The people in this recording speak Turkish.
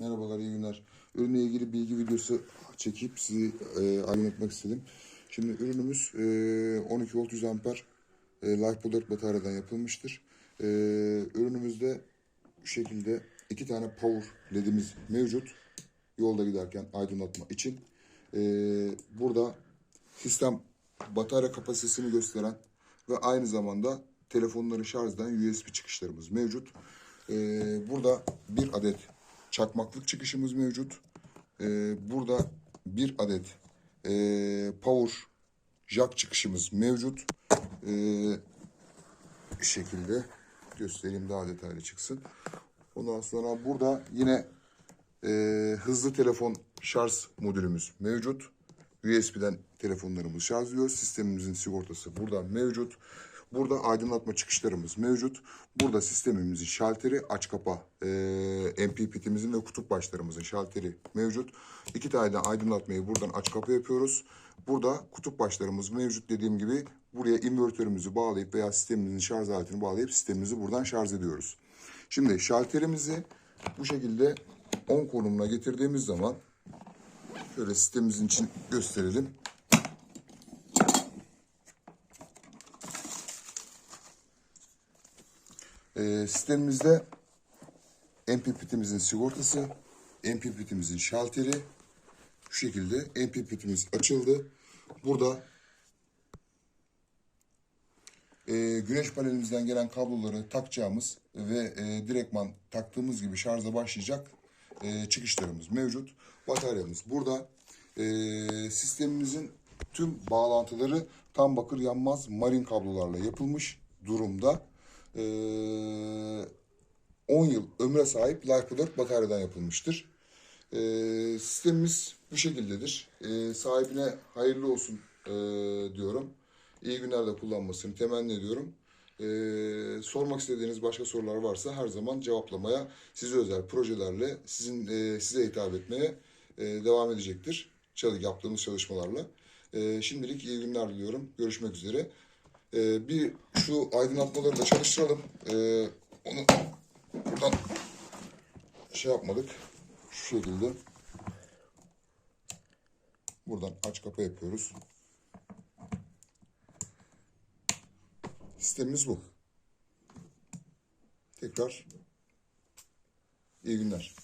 Merhabalar, iyi günler. Ürünle ilgili bilgi videosu çekip sizi e, aydınlatmak istedim. Şimdi ürünümüz e, 12 volt 100 amper e, LiFePo 4 bataryadan yapılmıştır. E, ürünümüzde bu şekilde iki tane power ledimiz mevcut. Yolda giderken aydınlatma için. E, burada sistem batarya kapasitesini gösteren ve aynı zamanda telefonları şarj eden USB çıkışlarımız mevcut. Ee, burada bir adet çakmaklık çıkışımız mevcut. Ee, burada bir adet ee, power jack çıkışımız mevcut. Bir şekilde göstereyim daha detaylı çıksın. Ondan sonra burada yine ee, hızlı telefon şarj modülümüz mevcut. USB'den telefonlarımızı şarjlıyor. Sistemimizin sigortası burada mevcut. Burada aydınlatma çıkışlarımız mevcut. Burada sistemimizin şalteri aç kapa e, MPPT'mizin ve kutup başlarımızın şalteri mevcut. İki tane aydınlatmayı buradan aç kapa yapıyoruz. Burada kutup başlarımız mevcut dediğim gibi buraya invertörümüzü bağlayıp veya sistemimizin şarj aletini bağlayıp sistemimizi buradan şarj ediyoruz. Şimdi şalterimizi bu şekilde 10 konumuna getirdiğimiz zaman şöyle sistemimizin için gösterelim. Ee, sistemimizde MPPT'imizin sigortası, MPPT'imizin şalteri şu şekilde MPPT'imiz açıldı. Burada e, güneş panelimizden gelen kabloları takacağımız ve e, direktman taktığımız gibi şarja başlayacak e, çıkışlarımız mevcut. Bataryamız burada. E, sistemimizin tüm bağlantıları tam bakır yanmaz marin kablolarla yapılmış durumda. E, 10 yıl ömre sahip Life 4 bataryadan yapılmıştır. E, sistemimiz bu şekildedir. E, sahibine hayırlı olsun e, diyorum. İyi günlerde kullanmasını temenni ediyorum. Ee, sormak istediğiniz başka sorular varsa her zaman cevaplamaya, size özel projelerle sizin e, size hitap etmeye e, devam edecektir. Yaptığımız çalışmalarla. E, şimdilik iyi günler diliyorum. Görüşmek üzere. E, bir şu aydınlatmaları da çalıştıralım. E, onu buradan şey yapmadık. Şu şekilde. Buradan aç kapa yapıyoruz. Sistemimiz bu. Tekrar iyi günler.